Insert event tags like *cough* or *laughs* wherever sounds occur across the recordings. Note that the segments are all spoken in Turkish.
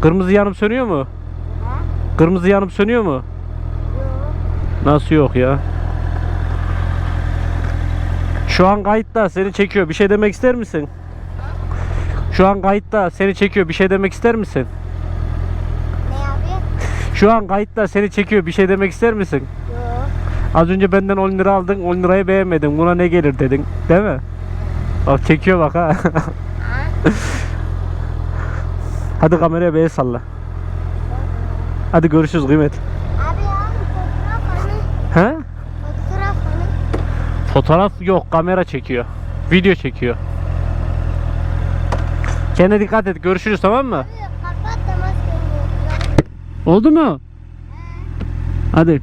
Kırmızı yanıp sönüyor mu? Ha? Kırmızı yanıp sönüyor mu? Yok. Nasıl yok ya? Şu an kayıtta seni çekiyor. Bir şey demek ister misin? Şu an kayıtta seni çekiyor. Bir şey demek ister misin? Ne yapıyor? Şu an kayıtta seni çekiyor. Bir şey demek ister misin? Yok. Az önce benden 10 lira aldın. 10 lirayı beğenmedin. Buna ne gelir dedin. Değil mi? Bak çekiyor bak ha. *laughs* Ha? Hadi kameraya bir el salla. Hadi görüşürüz kıymet. Abi ya fotoğraf hani? He? Fotoğraf hani? Fotoğraf yok. Kamera çekiyor. Video çekiyor. Kendine dikkat et. Görüşürüz tamam mı? Abi kapat da maskeni. Oldu mu? Hadi.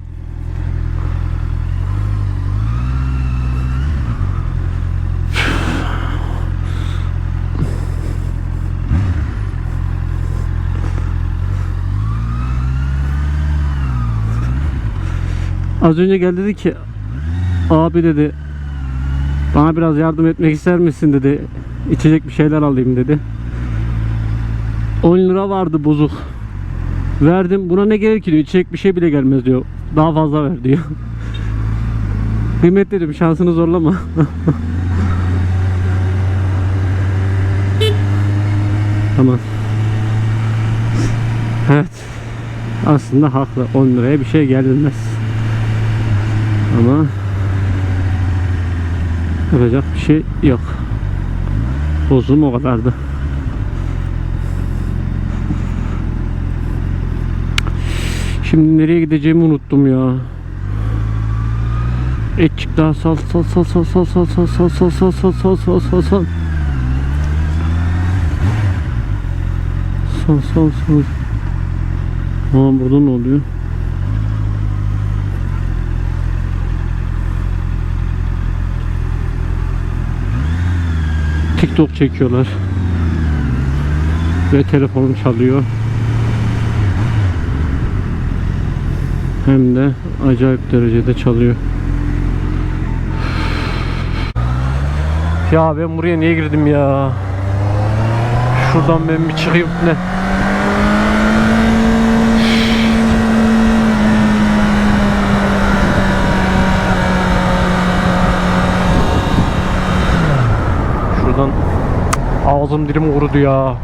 Az önce geldi dedi ki abi dedi bana biraz yardım etmek ister misin dedi. İçecek bir şeyler alayım dedi. 10 lira vardı bozuk. Verdim. Buna ne gelir ki diyor. İçecek bir şey bile gelmez diyor. Daha fazla ver diyor. *laughs* Kıymet dedim şansını zorlama. *laughs* tamam. Evet. Aslında haklı. 10 liraya bir şey gelmez. Ama yapacak bir şey yok. Bozum o kadardı. Şimdi nereye gideceğimi unuttum ya. Etçik daha sal sal sal sal sal sal sal sal sal sal sal sal sal sal sal Sal sal sal Aa burada ne oluyor? TikTok çekiyorlar. Ve telefonum çalıyor. Hem de acayip derecede çalıyor. Ya ben buraya niye girdim ya? Şuradan ben bir çıkayım ne? Şuradan ağzım dilim kurudu ya.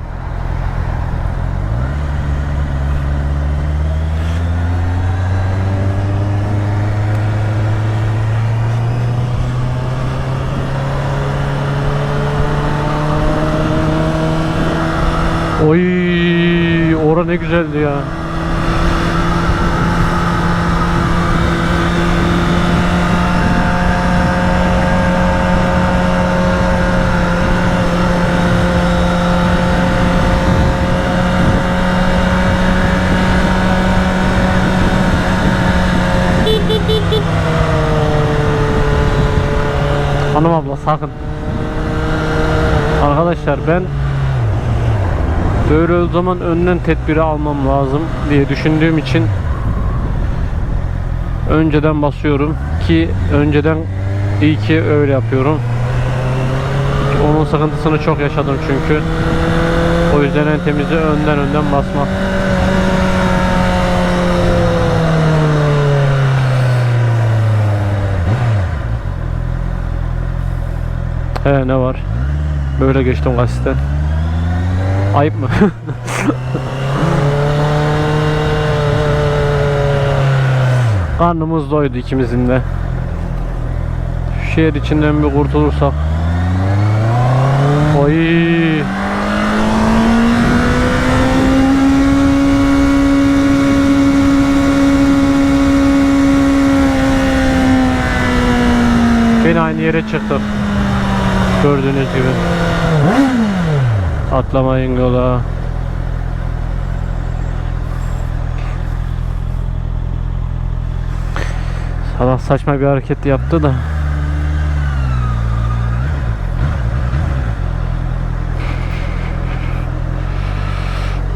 Oy, ora ne güzeldi ya. Ben böyle o zaman önden tedbiri almam lazım diye düşündüğüm için önceden basıyorum ki önceden iyi ki öyle yapıyorum. Onun sıkıntısını çok yaşadım çünkü. O yüzden en temizi önden önden basmak. He ne var? Böyle geçtim gazetten. Ayıp mı? *laughs* Karnımız doydu ikimizin de. Şu şehir içinden bir kurtulursak. Oy. Gene aynı yere çıktık. Gördüğünüz gibi. Atlamayın yola. Salak saçma bir hareket yaptı da.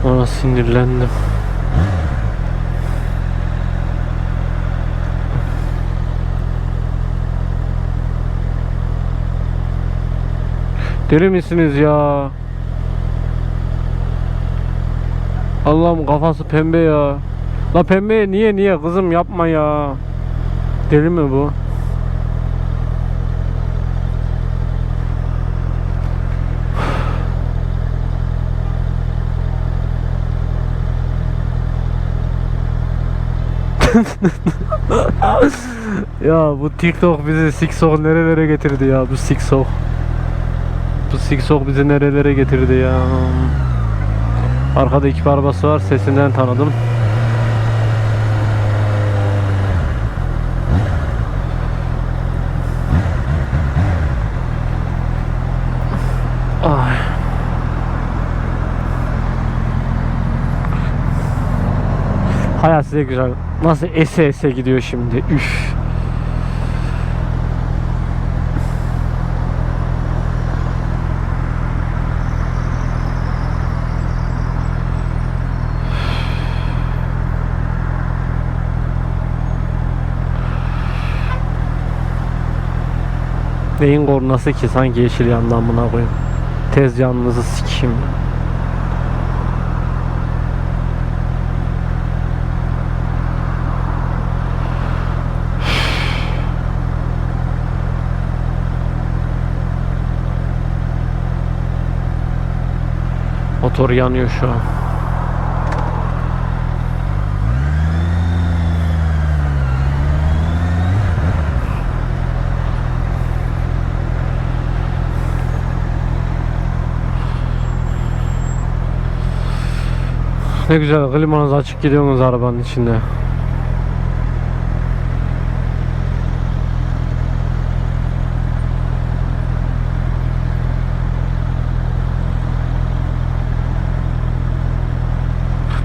Ona sinirlendim. Deli misiniz ya? Allah'ım kafası pembe ya. La pembe niye niye kızım yapma ya. Deli mi bu? *laughs* ya bu TikTok bizi Siksok nerelere getirdi ya bu Siksok. Bu Siksok bizi nerelere getirdi ya. Arkada ekip arabası var sesinden tanıdım. Ay. Hayat size güzel. Nasıl ese ese gidiyor şimdi. Üf. Neyin kornası ki sanki yeşil yandan buna koyayım. Tez canınızı sikeyim. *sighs* Motor yanıyor şu an. Ne güzel klimanız açık gidiyorsunuz arabanın içinde.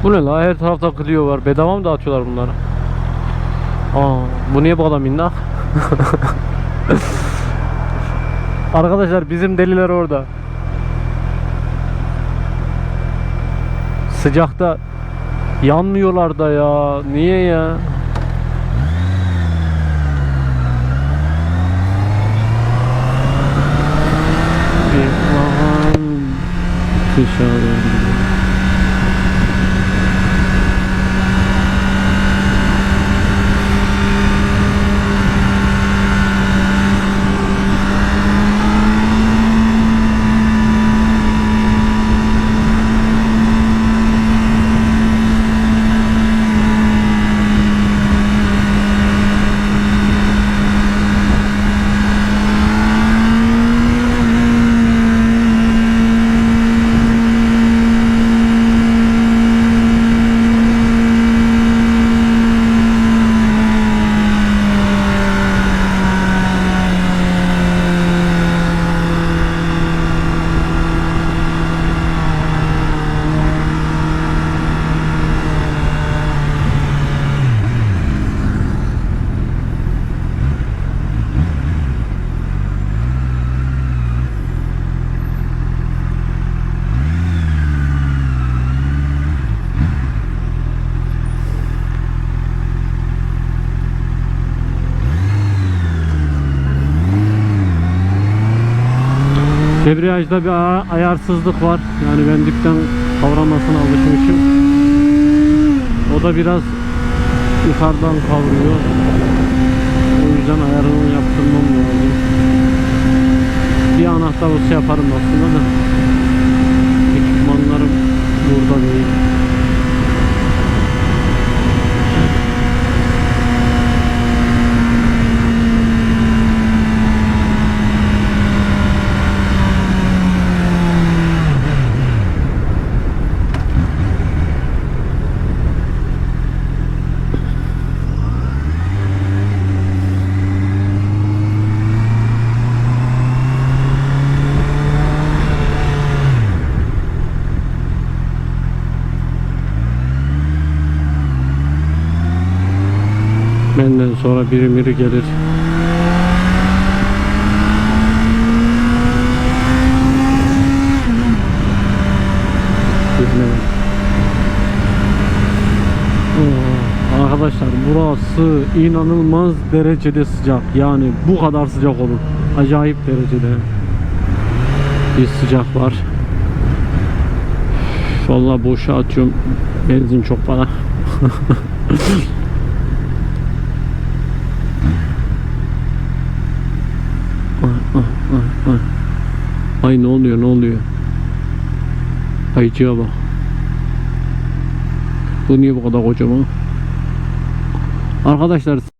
Bu ne la? Her tarafta Clio var. Bedava mı dağıtıyorlar bunları? Aa, bu niye bu kadar minnak? *laughs* Arkadaşlar bizim deliler orada. Sıcakta yanmıyorlar da ya. Niye ya? Dışarı. Debriyajda bir ayarsızlık var. Yani ben dipten kavramasına alışmışım. O da biraz yukarıdan kavruyor. O yüzden ayarını yaptırmam lazım. Bir anahtar olsa yaparım aslında da. Ekipmanlarım burada değil. Biri miri gelir. Arkadaşlar burası inanılmaz derecede sıcak. Yani bu kadar sıcak olur. Acayip derecede bir sıcak var. Vallahi boşa atıyorum. Benzin çok para. *laughs* ay, ay, ay, ay. Ne oluyor ne oluyor? Ayıcığa bak. Bu niye bu kadar kocaman? Arkadaşlar